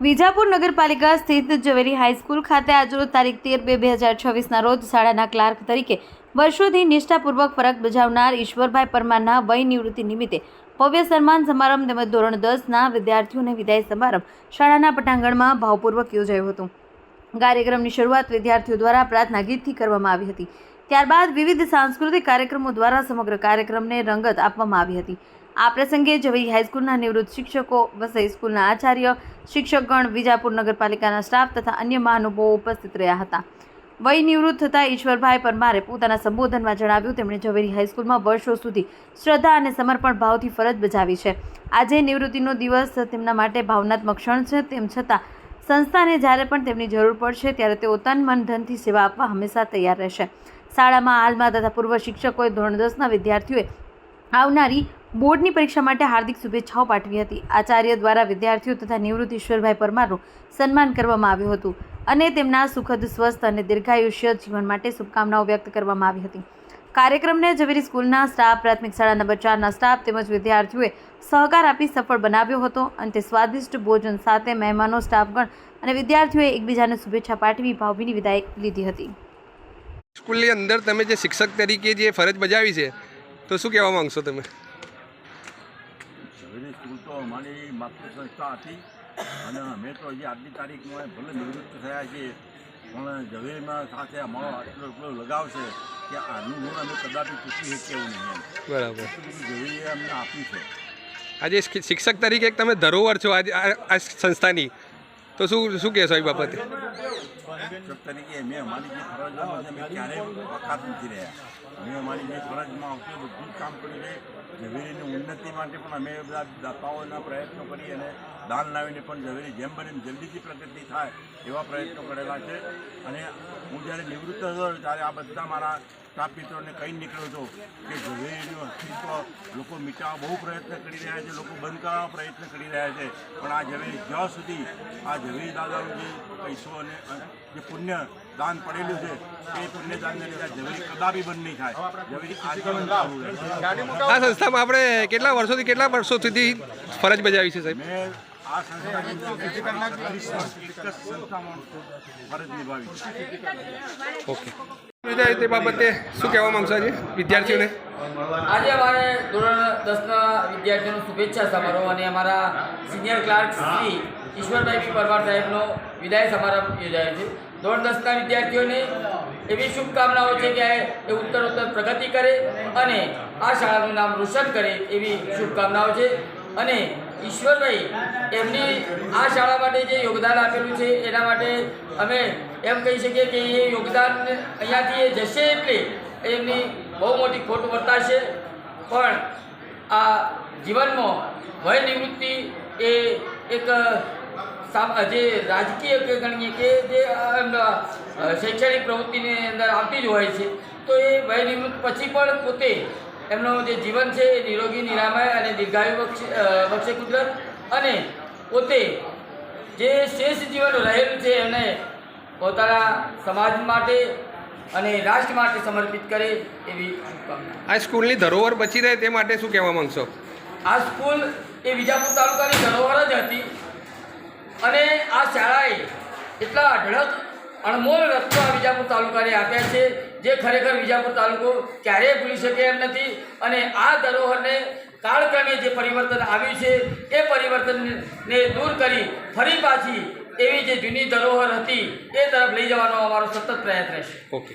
વિજાપુર નગરપાલિકા સ્થિત ઝવેરી હાઈસ્કૂલ ખાતે આજરોજ તારીખ તેર બે બે હજાર છવ્વીસના રોજ શાળાના ક્લાર્ક તરીકે વર્ષોથી નિષ્ઠાપૂર્વક ફરજ બજાવનાર ઈશ્વરભાઈ પરમારના વય નિવૃત્તિ નિમિત્તે ભવ્ય સન્માન સમારંભ તેમજ ધોરણ દસના વિદ્યાર્થીઓને વિદાય સમારંભ શાળાના પટાંગણમાં ભાવપૂર્વક યોજાયું હતું. કાર્યક્રમની શરૂઆત વિદ્યાર્થીઓ દ્વારા પ્રાર્થના ગીતથી કરવામાં આવી હતી. ત્યારબાદ વિવિધ સાંસ્કૃતિક કાર્યક્રમો દ્વારા સમગ્ર કાર્યક્રમને રંગત આપવામાં આવી હતી. આ પ્રસંગે ઝવેરી હાઈસ્કૂલના નિવૃત્ત શિક્ષકો, વસઈ સ્કૂલના આચાર્ય, શિક્ષકગણ, વિજાપુર નગરપાલિકાના સ્ટાફ તથા અન્ય મહાનુભાવો ઉપસ્થિત રહ્યા હતા. વય નિવૃત્ત થતાં ઈશ્વરભાઈ પરમારે પોતાના સંબોધનમાં જણાવ્યું, તેમણે ઝવેરી હાઈસ્કૂલમાં વર્ષો સુધી શ્રદ્ધા અને સમર્પણ ભાવથી ફરજ બજાવી છે. આજે નિવૃત્તિનો દિવસ તેમના માટે ભાવનાત્મક ક્ષણ છે. તેમ છતાં, સંસ્થાને જ્યારે પણ તેમની જરૂર પડશે, ત્યારે તેઓ તન, મન, ધનથી સેવા આપવા હંમેશા તૈયાર રહેશે. શાળામાં હાલમાં તથા પૂર્વ શિક્ષકોએ ધોરણ દસના વિદ્યાર્થીઓએ આવનારી બોર્ડની પરીક્ષા માટે હાર્દિક શુભેચ્છાઓ પાઠવી હતી. આચાર્ય દ્વારા વિદ્યાર્થીઓ તથા નિવૃત્ત ઈશ્વરભાઈ પરમારનું સન્માન કરવામાં આવ્યું હતું અને તેમના સુખદ, સ્વસ્થ અને દીર્ઘાયુષ્ય જીવન માટે શુભકામનાઓ વ્યક્ત કરવામાં આવી હતી. કાર્યક્રમને ઝવેરી સ્કૂલના સ્ટાફ, પ્રાથમિક શાળા નંબર ચારના સ્ટાફ તેમજ વિદ્યાર્થીઓએ સહકાર આપી સફળ બનાવ્યો હતો અને તે સ્વાદિષ્ટ ભોજન સાથે મહેમાનો, સ્ટાફગણ અને વિદ્યાર્થીઓએ એકબીજાને શુભેચ્છા પાઠવી, ભાવભીની વિદાય લીધી હતી. સ્કૂલની અંદર તમે જે શિક્ષક તરીકે જે ફરજ બજાવી છે, તો શું કહેવા માંગશો તમે? ઝવેરી તો અમારી માતૃ સંસ્થા હતી અને અમે તો હજી આજની તારીખમાં ભલે નિવૃત્ત થયા છીએ પણ ઝવેરીમાં સાથે અમારો આટલો એટલો લગાવ છે કે આનું ઋણ અમે કદાપી ચૂકી શકીએ એવું નહીં બરાબર. ઝવેરીએ અમને આપ્યું છે. આજે શિક્ષક તરીકે તમે ધરોહર છો આજે આ સંસ્થાની. તો શું શું કહેશો એ બાબતે? તરીકે મેં અમારી જે ફરજોમાં છે, મેં ક્યારેય વખાત નથી રહ્યા. મેં અમારી જે ફરજમાં આવતી બધું કામ કર્યું છે ઝવેરીની ઉન્નતિ માટે પણ અમે બધા દાતાઓના પ્રયત્નો કરી અને દાન લાવીને પણ ઝવેરી જેમ બને જલ્દીથી પ્રગતિ થાય એવા પ્રયત્નો કરેલા છે. અને હું જ્યારે નિવૃત્ત હતો ત્યારે આ બધા મારા સ્ટાફ મિત્રોને કહી નીકળ્યો હતો કે ઝવેરીનું અસ્તિત્વ લોકો મિટાવવા બહુ પ્રયત્ન કરી રહ્યા છે લોકો બંધ કરવા પ્રયત્ન કરી રહ્યા છે. પણ આ ઝવેરી જ્યાં સુધી આ ઝવેરી દાદાનું જે પૈસો અને જે પુણ્ય દાન પડેલું છે એ પુણ્ય દાનને લીધે ઝવેરી કદાપી બંધ નહીં થાય. ઝવેરી આજીવન આ સંસ્થામાં આપણે કેટલા વર્ષોથી કેટલા વર્ષો સુધી ફરજ બજાવી છે સાહેબ? મેં બાબતે શું કહેવા માંગશો આજે વિદ્યાર્થીઓને? આજે અમારે ધોરણ દસના વિદ્યાર્થીઓનો શુભેચ્છા સમારોહ અને અમારા સિનિયર ક્લાર્ક ઈશ્વરભાઈ પી વિદાય સમારંભ યોજાયો છે. ધોરણ દસના વિદ્યાર્થીઓને એવી શુભકામનાઓ છે કે એ ઉત્તરોત્તર પ્રગતિ કરે અને આ શાળાનું નામ રોશન કરે એવી શુભકામનાઓ છે. અને ઈશ્વરભાઈ, એમની આ શાળા માટે જે યોગદાન આપેલું છે, એના માટે અમે એમ કહી શકીએ કે એ યોગદાન અહીંયાથી એ જશે એટલે એમની બહુ મોટી ખોટ વર્તાશે. પણ આ જીવનમાં વય નિવૃત્તિ એ એક જે રાજકીય કે ગણીએ કે જે શૈક્ષણિક પ્રવૃત્તિની અંદર આવતી જ હોય છે, તો એ વય નિવૃત્ત પછી પણ પોતે એમનું જે જીવન છે એ નિરોગી નિરામય અને દીર્ઘાયુ બક્ષે અ, કુદરત અને પોતે જે શ્રેષ્ઠ જીવન રહેલું છે એમને પોતાના સમાજ માટે અને રાષ્ટ્ર માટે સમર્પિત કરે એવી શુભકામના. આ સ્કૂલની ધરોહર બચી રહે તે માટે શું કહેવા માંગશો? આ સ્કૂલ એ વિજાપુર તાલુકાની ધરોહર જ હતી અને આ શાળાએ એટલા અઢળક અણમોલ રસ્તો આ વિજાપુર તાલુકાને આપ્યા છે, જે ખરેખર વિજાપુર તાલુકો ક્યારેય ભૂલી શકે એમ નથી. અને આ ધરોહરને કાળક્રમે જે પરિવર્તન આવ્યું છે, એ પરિવર્તનને દૂર કરી ફરી પાછી એવી જે જૂની ધરોહર હતી, એ તરફ લઈ જવાનો અમારો સતત પ્રયત્ન રહેશે. ઓકે.